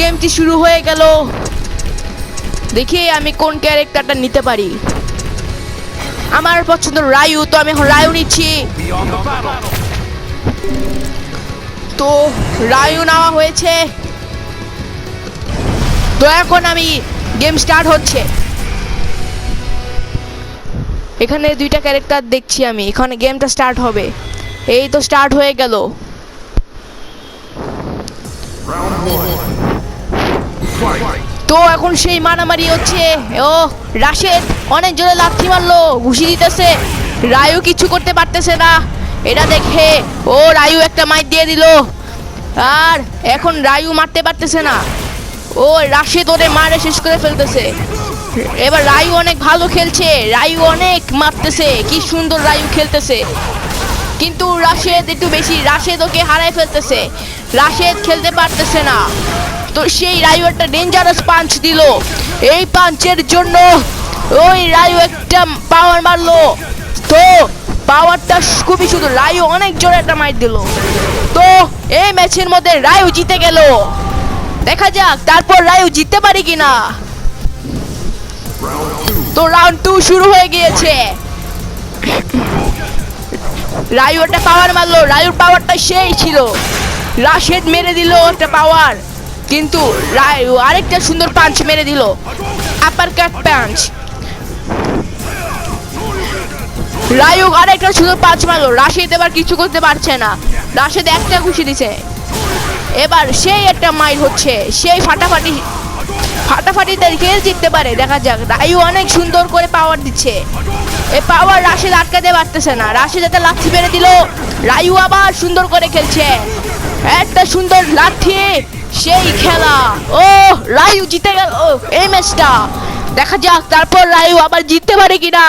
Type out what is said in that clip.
গেমটি শুরু হয়ে গেল। দেখি আমি কোন ক্যারেক্টারটা নিতে পারি। আমার পছন্দ রায়ু, তো আমি এখন রায়ু নিচ্ছি। তো রায়ু নেওয়া হয়েছে। তো এখন আমি গেম স্টার্ট হচ্ছে। এখানে দুইটা ক্যারেক্টার দেখছি আমি, এখানে গেমটা স্টার্ট হবে। এই তো স্টার্ট হয়ে গেল। তো এখন সেই মারামারি হচ্ছে। ও, রাশেদ অনেক জোরে লাথি মারলো, ঘুষি দিতেছে। রায়ু কিছু করতে পারতেছে না। এটা দেখে, ও, রায়ু একটা মাইর দিয়ে দিল। আর এখন রায়ু মারতে পারতেছে না। ও, রাশেদ ওরে মারে শেষ করে ফেলতেছে। এবার রায়ু অনেক ভালো খেলছে। রায়ু অনেক মারতেছে। কি সুন্দর রায়ু খেলতেছে। কিন্তু রাশেদ একটু বেশি, রাশেদ ওকে হারাই ফেলতেছে। রাশেদ খেলতে পারতেছে না। তো সেই রায়ু একটা ডেঞ্জারাস পাঞ্চ দিল। এই পাঞ্চের জন্য ওই রায়ু একটা পাওয়ার মারলো। তো পাওয়ারটা খুবই শুধু রায়ু অনেক জোরে একটা মাইর দিল। তো এই ম্যাচের মধ্যে রায়ু জিতে গেল। দেখা যাক, তারপর রায়ু জিততে পারি কিনা। তো রাউন্ড টু শুরু হয়ে গিয়েছে। রায়ু একটা পাওয়ার মারলো। রায়ুর পাওয়ারটা সেই ছিল। রাশেদ মেরে দিল একটা পাওয়ার কিন্তু রায়ু আরেকটা সুন্দর পাঞ্চ মেরে দিল। আপার কাট পাঞ্চ রায়ু আরেকটা সুন্দর পাঁচ মারলো। রাশেদ এবার কিছু করতে পারছে না। রাশেদ একটা ঘুষি দিছে। এবার সেই একটা মাইল হচ্ছে। সেই ফাটাফাটি ফাটাফাটিতে কে জিততে পারে। দেখা যাক। রায়ু অনেক সুন্দর করে পাওয়ার দিচ্ছে। এই পাওয়ার রাশেদ আটকাতে পারতেছে না। রাশেদ একটা লাথি মেরে দিল। রায়ু আবার সুন্দর করে খেলছে। একটা সুন্দর লাঠি, সেই খেলা। ও রায়ু জিতে গেল। ও এই ম্যাচটা দেখা যাক, তারপর রায়ু আবার জিততে পারে কিনা।